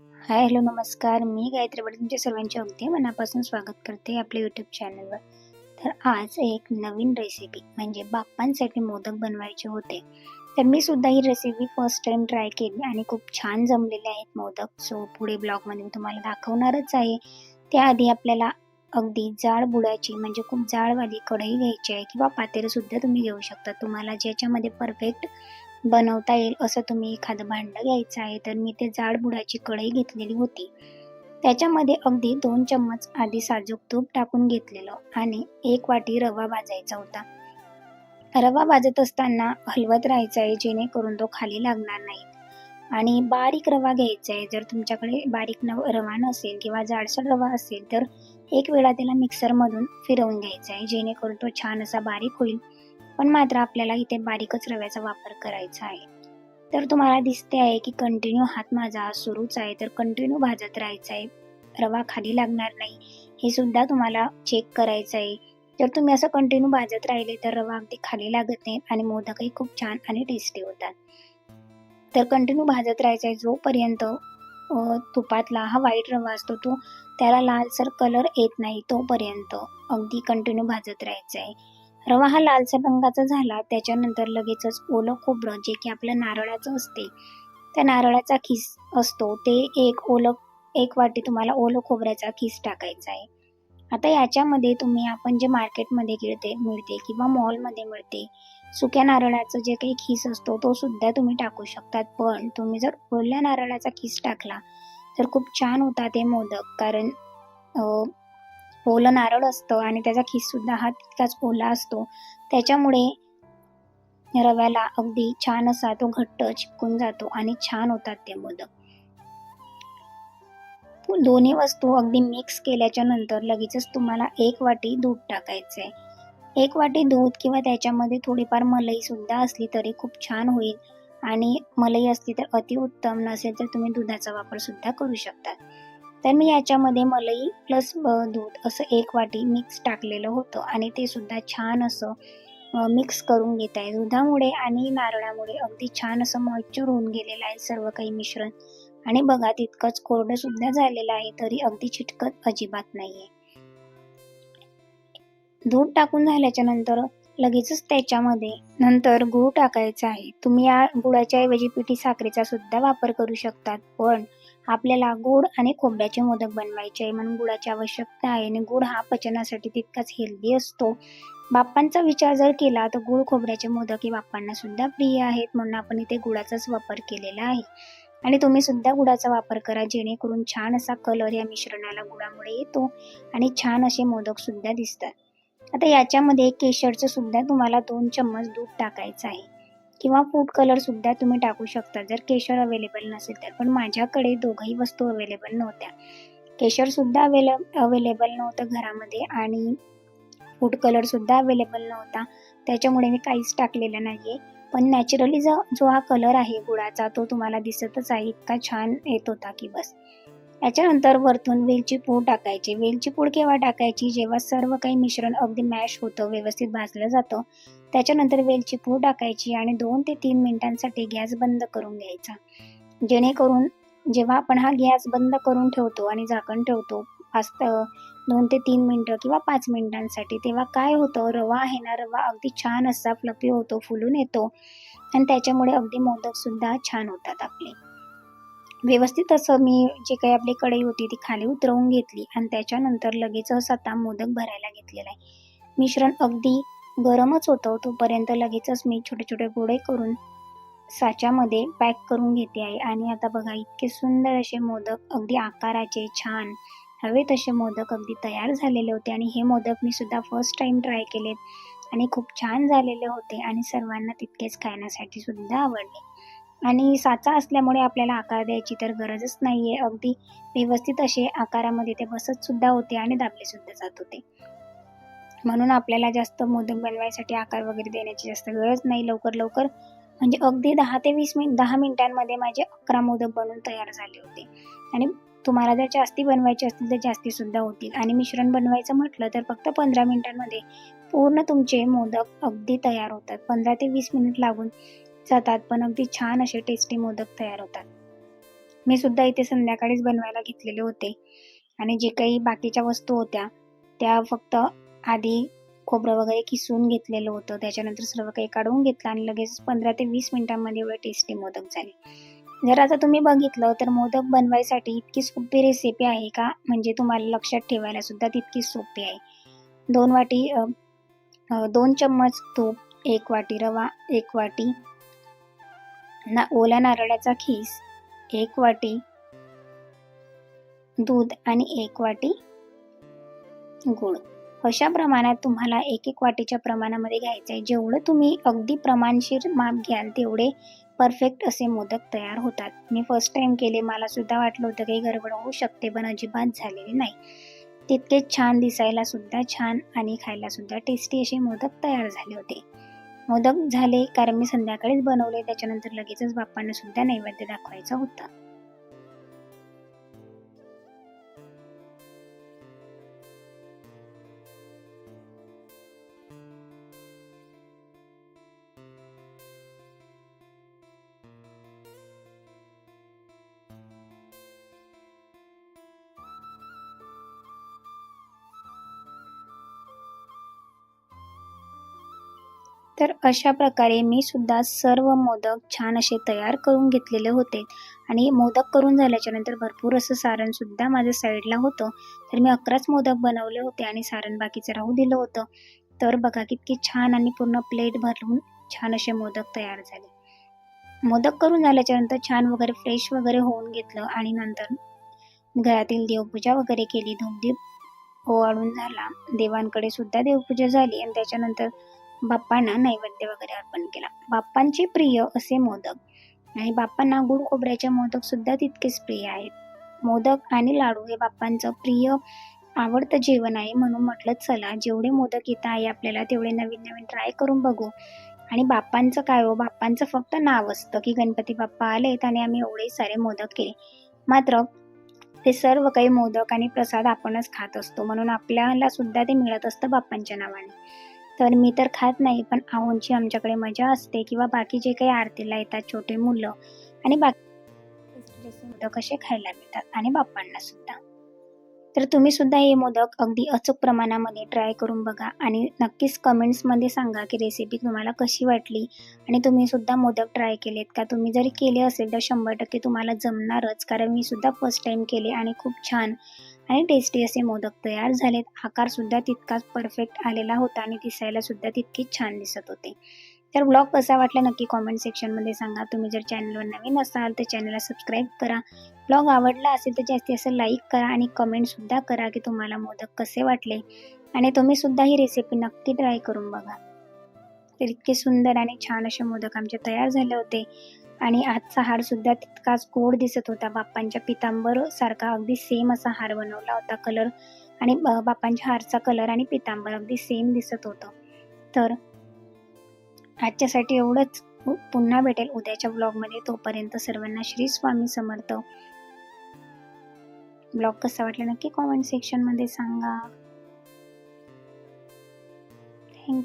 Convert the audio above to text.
Hi hello नमस्कार. मी गायत्री बडे तुमच्या सर्वांचे अगदी मनापासून स्वागत करते आपल्या यूट्यूब चॅनलवर तर आज एक नवीन रेसिपी म्हणजे बाप्पांसाठी मोदक बनवायचे होते. तर मी सुद्धा ही रेसिपी फर्स्ट टाइम ट्राय केली आणि खूप छान जमलेले आहेत मोदक. सो पुढे ब्लॉगमध्ये मी तुम्हाला दाखवणारच आहे. त्याआधी आपल्याला अगदी जाड बुडाची म्हणजे खूप जाडवाली कढई घ्यायची आहे किंवा पातेरंसुद्धा तुम्ही घेऊ शकता. तुम्हाला ज्याच्यामध्ये परफेक्ट बनवता येईल असं तुम्ही एखादं भांडं घ्यायचं आहे तर मी ते जाड बुडाची कढई घेतलेली होती. त्याच्यामध्ये अगदी दोन चम्मच आधी साजूक तूप टाकून घेतलेलं आणि एक वाटी रवा भाजायचा होता. रवा भाजत असताना हलवत राहायचा आहे जेणेकरून तो खाली लागणार नाही. आणि बारीक रवा घ्यायचा आहे जर तुमच्याकडे बारीक न रवा नसेल किंवा जाडसर रवा असेल तर एक वेळा त्याला मिक्सरमधून फिरवून घ्यायचा आहे जेणेकरून तो छान असा बारीक होईल. पण मात्र आपल्याला इथे बारीकच रव्याचा वापर करायचा आहे. तर तुम्हाला दिसते आहे की कंटिन्यू हात माझा सुरूच आहे. तर कंटिन्यू भाजत राहायचा आहे. रवा खाली लागणार नाही. हे सुद्धा तुम्हाला चेक करायचं आहे. जर तुम्ही असं कंटिन्यू भाजत राहिले तर रवा अगदी खाली लागत नाही आणि मोदकही खूप छान आणि टेस्टी होतात. तर कंटिन्यू भाजत राहायचं आहे जोपर्यंत तुपातला हा व्हाईट रवा असतो तो त्याला लालसर कलर येत नाही तोपर्यंत अगदी कंटिन्यू भाजत राहायचं आहे. रवा हा लालसर रंगाचा झाला. त्याच्यानंतर लगेचच ओलं खोबरं जे की आपलं नारळाचं असते त्या नारळाचा खिस असतो. ते एक ओलं एक वाटी तुम्हाला ओलं खोबऱ्याचा खिस टाकायचा आहे. आता याच्यामध्ये तुम्ही आपण जे मार्केटमध्ये गिळते मिळते किंवा मॉलमध्ये मिळते सुक्या नारळाचं जे काही खिस असतो तो सुद्धा तुम्ही टाकू शकतात. पण तुम्ही जर ओल्या नारळाचा खिस टाकला तर खूप छान होता ते मोदक. कारण ओलं नारळ असतं आणि त्याचा खिस सुद्धा हा तितकाच ओला असतो. त्याच्यामुळे रव्याला अगदी छान असा तो घट्ट चिपकून जातो आणि छान होतात ते मोदक. दोन्ही वस्तू अगदी मिक्स केल्याच्यानंतर लगेचच तुम्हाला एक वाटी दूध टाकायचं आहे एक वाटी दूध किंवा त्याच्यामध्ये थोडीफार मलईसुद्धा असली तरी खूप छान होईल. आणि मलई असली तर अतिउत्तम नसेल तर तुम्ही दुधाचा वापर सुद्धा करू शकता. तर मी याच्यामध्ये मलाई प्लस दूध असं एक वाटी मिक्स टाकलेलं होतं आणि ते सुद्धा छान असं मिक्स करून घेत आहे. दुधामुळे आणि नारळामुळे अगदी छान असं मॉइश्चर होऊन गेलेलं आहे सर्व काही मिश्रण. आणि बघा तितकंच कोरडं सुद्धा झालेलं आहे तरी अगदी चिटकत अजिबात नाहीये. दूध टाकून झाल्याच्यानंतर लगेचच त्याच्यामध्ये नंतर गूळ टाकायचा आहे. तुम्ही या गुळाच्या ऐवजी पिठी साखरेचा सुद्धा वापर करू शकतात. पण आपल्याला गोड आणि खोबऱ्याचे मोदक बनवायचे आहे. म्हणून गुळाची आवश्यकता आहे आणि गुळ हा पचनासाठी तितकाच हेल्दी असतो. बाप्पांचा विचार जर केला तर गुळ खोबऱ्याचे मोदक हे बाप्पांना सुद्धा प्रिय आहेत. म्हणून आपण इथे गुळाचाच वापर केलेला आहे. आणि तुम्ही सुद्धा गुळाचा वापर करा जेणेकरून छान असा कलर या मिश्रणाला गुळामुळे येतो आणि छान असे मोदक सुद्धा दिसतात. आता याच्यामध्ये केशरचं सुद्धा तुम्हाला दोन चम्मच दूध टाकायचं आहे. किंवा फूड कलर सुद्धा तुम्ही टाकू शकता. जर केशर अवेलेबल नसेल तर. पण माझ्याकडे दोघही वस्तू अवेलेबल नव्हत्या. केशर सुद्धा अवेले अवेलेबल नव्हतं घरामध्ये आणि फूड कलर सुद्धा अवेलेबल नव्हता. त्याच्यामुळे मी काहीच टाकलेलं नाही आहे पण नॅचरली जो जो हा कलर आहे गुळाचा तो तुम्हाला दिसतच आहे. इतका छान येत होता की बस. याच्यानंतर वरतून वेलची पूड टाकायची. वेलची पूड केव्हा टाकायची? जेव्हा सर्व काही मिश्रण अगदी मॅश होतं व्यवस्थित भाजलं जातं त्याच्यानंतर वेलची पूड टाकायची आणि दोन ते तीन मिनिटांसाठी गॅस बंद करून घ्यायचा. जेणेकरून जेव्हा आपण हा गॅस बंद करून ठेवतो आणि झाकण ठेवतो पाच दोन ते तीन मिनटं किंवा पाच मिनिटांसाठी तेव्हा काय होतं? रवा आहे ना रवा अगदी छान असा फ्लफी होतो फुलून येतो. आणि त्याच्यामुळे अगदी मोदकसुद्धा छान होतात आपले. व्यवस्थित असं मी जे काही आपली कढई होती ती खाली उतरवून घेतली आणि त्याच्यानंतर लगेचच आता मोदक भरायला घेतलेला आहे. मिश्रण अगदी गरमच होतं तोपर्यंत लगेचच मी छोटे छोटे गोळे करून साच्यामध्ये पॅक करून घेते आहे. आणि आता बघा इतके सुंदर असे मोदक अगदी आकाराचे छान. हवे तसे मोदक अगदी तयार झालेले होते आणि हे मोदक मी सुद्धा फर्स्ट टाइम ट्राय केलेत. आणि खूप छान झालेले होते आणि सर्वांना तितकेच खाण्यासाठी सुद्धा आवडले. आणि साचा असल्यामुळे आपल्याला आकार द्यायची तर गरजच नाहीये. अगदी व्यवस्थित असे आकारामध्ये ते बसत सुद्धा होते आणि दाबले सुद्धा जात होते. म्हणून आपल्याला जास्त मोदक बनवायसाठी आकार वगैरे देण्याची जास्त गरज नाही. लवकर लवकर म्हणजे अगदी दहा ते वीस मिनिट दहा मिनिटांमध्ये माझे अकरा मोदक बनून तयार झाले होते. आणि तुम्हाला जर जास्ती बनवायचे असतील तर जास्ती सुद्धा होतील. आणि मिश्रण बनवायचं म्हटलं तर फक्त पंधरा मिनिटांमध्ये पूर्ण तुमचे मोदक अगदी तयार होतात. पंधरा ते वीस मिनिट लागून जातात पण अगदी छान असे टेस्टी मोदक तयार होतात. मी सुद्धा इथे संध्याकाळीच बनवायला घेतलेले होते. आणि जे काही बाकीच्या वस्तू होत्या त्या फक्त आधी खोबरं वगैरे किसून घेतलेलं होतं. त्याच्यानंतर सर्व काही काढून घेतलं आणि लगेच पंधरा ते वीस मिनिटांमध्ये एवढे टेस्टी मोदक झाले. जर आता तुम्ही बघितलं तर मोदक बनवायसाठी इतकी सोपी रेसिपी आहे का? म्हणजे तुम्हाला लक्षात ठेवायला सुद्धा तितकी सोपी आहे. दोन वाटी दोन चम्मच तूप एक वाटी रवा एक वाटी ना ओल्या नारळाचा खीस एक वाटी दूध आणि एक वाटी गुळ. अशा प्रमाणात तुम्हाला एक एक वाटीच्या प्रमाणामध्ये घ्यायचं आहे. जेवढं तुम्ही अगदी प्रमाणशीर माप घ्याल तेवढे परफेक्ट असे मोदक तयार होतात. मी फर्स्ट टाइम केले मला सुद्धा वाटलं होतं काही गडबड होऊ शकते पण अजिबात झालेली नाही. तितकेच छान दिसायला सुद्धा छान आणि खायला सुद्धा टेस्टी असे मोदक तयार झाले होते. मोदक झाले कारण मी संध्याकाळीच बनवले त्याच्यानंतर लगेचच बाप्पांना सुद्धा नैवेद्य दाखवायचा होता. तर अशा प्रकारे मी सुद्धा सर्व मोदक छान असे तयार करून घेतलेले होते. आणि मोदक करून झाल्याच्यानंतर भरपूर असं सारण सुद्धा माझ्या साईडला होतं. तर मी अकराच मोदक बनवले होते आणि सारण बाकीचं राहू दिलं होतं. तर बघा कितकी छान आणि पूर्ण प्लेट भरून छान असे मोदक तयार झाले. मोदक करून झाल्याच्यानंतर छान वगैरे फ्रेश वगैरे होऊन घेतलं आणि नंतर घरातील देवपूजा वगैरे केली. धूपदीप ओवाळून झाला. देवांकडे सुद्धा देवपूजा झाली आणि त्याच्यानंतर बाप्पांना नैवेद्य वगैरे अर्पण केला. बाप्पांचे प्रिय असे मोदक. आणि बाप्पांना गुड खोबऱ्याचे मोदक सुद्धा तितकेच प्रिय आहेत. मोदक आणि लाडू हे बाप्पांचं प्रिय आवडतं जेवण आहे म्हणून म्हटलं चला. जेवढे मोदक येत आहे आपल्याला तेवढे नवीन नवीन ट्राय करून बघू. आणि बाप्पांचं काय हो? बाप्पांचं फक्त नाव असतं की गणपती बाप्पा आलेत आणि आम्ही एवढे सारे मोदक केले. मात्र ते सर्व काही मोदक आणि प्रसाद आपणच खात असतो म्हणून आपल्याला सुद्धा ते मिळत असतं बाप्पांच्या नावाने. तर मी तर खात नाही पण आऊंची आमच्याकडे मजा असते किंवा बाकी जे काही आरतीला येतात छोटे मुलं आणि बाकी मोदक असे खायला मिळतात आणि बाप्पांना सुद्धा. तर तुम्ही सुद्धा हे मोदक अगदी अचूक प्रमाणामध्ये ट्राय करून बघा आणि नक्कीच कमेंट्समध्ये सांगा की रेसिपी तुम्हाला कशी वाटली आणि तुम्ही सुद्धा मोदक ट्राय केलेत का? तुम्ही जरी केले असेल तर शंभर टक्के तुम्हाला जमणारच कारण मी सुद्धा फर्स्ट टाइम केले आणि खूप छान आणि टेस्टी असे मोदक तयार झालेत. आकारसुद्धा तितकाच परफेक्ट आलेला होता आणि दिसायलासुद्धा तितकीच तितकेच छान दिसत होते. तर ब्लॉग कसा वाटला नक्की कॉमेंट सेक्शनमध्ये सांगा. तुम्ही जर चॅनलवर नवीन असाल तर चॅनलला सबस्क्राईब करा. ब्लॉग आवडला असेल तर जास्तीत जास्त लाईक करा आणि कमेंटसुद्धा करा की तुम्हाला मोदक कसे वाटले. आणि तुम्ही सुद्धा ही रेसिपी नक्की ट्राय करून बघा. तर इतके सुंदर आणि छान असे मोदक आमचे तयार झाले होते. आणि आजचा हार सुद्धा तितकाच गोड दिसत होता. बाप्पांच्या पितांबर सारखा अगदी सेम असा हार बनवला होता कलर आणि बाप्पांच्या हारचा कलर आणि पितांबर अगदी सेम दिसत होतं. तर आजच्यासाठी एवढंच. पुन्हा भेटेल उद्याच्या ब्लॉगमध्ये तोपर्यंत सर्वांना श्री स्वामी समर्थ. ब्लॉग कसा वाटला नक्की कॉमेंट सेक्शनमध्ये सांगा. थँक्यू